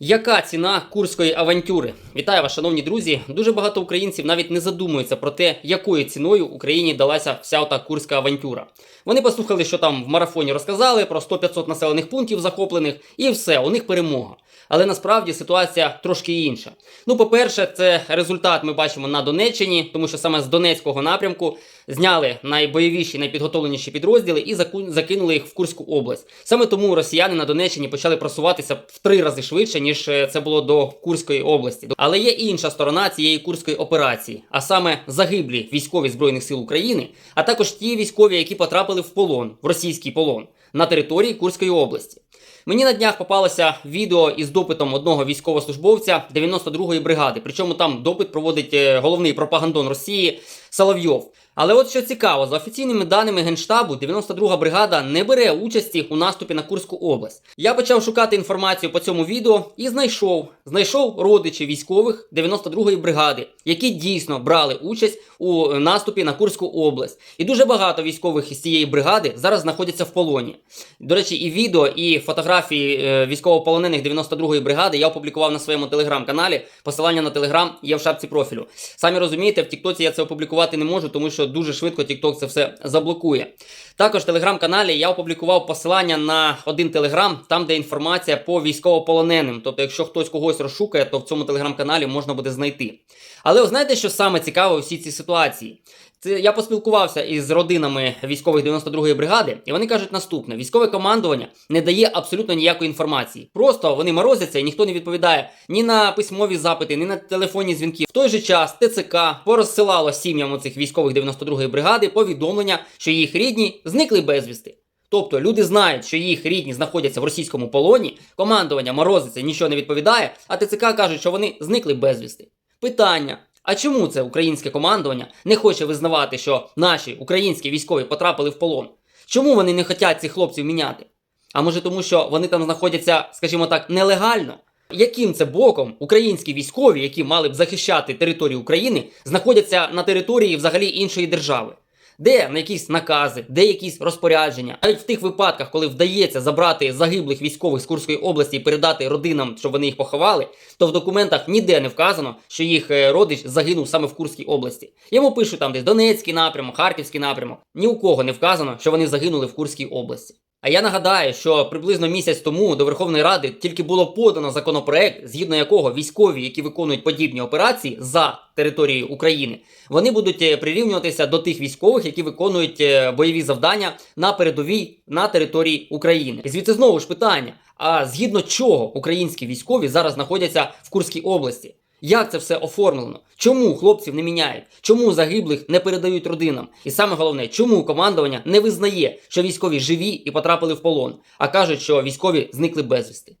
Яка ціна курської авантюри? Вітаю вас, шановні друзі. Дуже багато українців навіть не задумуються про те, якою ціною Україні далася вся ота курська авантюра. Вони послухали, що там в марафоні розказали про 100-500 населених пунктів захоплених, і все, у них перемога. Але насправді ситуація трошки інша. Ну, по-перше, це результат ми бачимо на Донеччині, тому що саме з Донецького напрямку зняли найбойовіші, найпідготовленіші підрозділи і закинули їх в Курську область. Саме тому росіяни на Донеччині почали просуватися в три рази швидше, ніж е, це було до Курської області. Але є інша сторона цієї курської операції, а саме загиблі військові збройних сил України, а також ті військові, які потрапили в полон, в російський полон на території Курської області. Мені на днях попалося відео із допитом одного військовослужбовця 92-ї бригади. Причому там допит проводить е, головний пропагандон Росії Соловйов. Але от що цікаво, за офіційними даними Генштабу, 92-га бригада не бере участі у наступі на Курську область. Я почав шукати інформацію по цьому відео і знайшов. Знайшов родичі військових 92-ї бригади, які дійсно брали участь у наступі на Курську область. І дуже багато військових із цієї бригади зараз знаходяться в полоні. До речі, і відео, і фотографії е, військовополонених 92-ї бригади я опублікував на своєму телеграм-каналі. Посилання на телеграм є в шапці профілю. Самі розумієте, в Тіктоці я це опублікувати не можу, тому що дуже швидко TikTok це все заблокує. Також в телеграм-каналі я опублікував посилання на один телеграм, там де інформація по військовополоненим. Тобто, якщо хтось когось розшукає, то в цьому телеграм-каналі можна буде знайти. Але ви знаєте, що саме цікаве у всій цій ситуації? Це я поспілкувався із родинами військових 92-ї бригади, і вони кажуть наступне: військове командування не дає абсолютно ніякої інформації. Просто вони морозяться і ніхто не відповідає ні на письмові запити, ні на телефонні дзвінки. В той же час ТЦК порозсилало сім'ям оцих військових 92-ї бригади повідомлення, що їх рідні зникли безвісти. Тобто люди знають, що їх рідні знаходяться в російському полоні, командування морозиться, нічого не відповідає, а ТЦК кажуть, що вони зникли безвісти. Питання. А чому це українське командування не хоче визнавати, що наші українські військові потрапили в полон? Чому вони не хочуть цих хлопців міняти? А може тому, що вони там знаходяться, скажімо так, нелегально? Яким це боком українські військові, які мали б захищати територію України, знаходяться на території взагалі іншої держави? Де на якісь накази, де якісь розпорядження? Навіть в тих випадках, коли вдається забрати загиблих військових з Курської області і передати родинам, щоб вони їх поховали, то в документах ніде не вказано, що їх е, родич загинув саме в Курській області. Йому пишуть там десь Донецький напрямок, Харківський напрямок. Ні у кого не вказано, що вони загинули в Курській області. А я нагадаю, що приблизно місяць тому до Верховної Ради тільки було подано законопроект, згідно якого військові, які виконують подібні операції за територією України, вони будуть е, прирівнюватися до тих військових, які виконують е, бойові завдання на передовій на території України. І звідси знову ж питання: а згідно чого українські військові зараз знаходяться в Курській області? Як це все оформлено? Чому хлопців не міняють? Чому загиблих не передають родинам? І саме головне, чому командування не визнає, що військові живі і потрапили в полон, а кажуть, що військові зникли безвісти?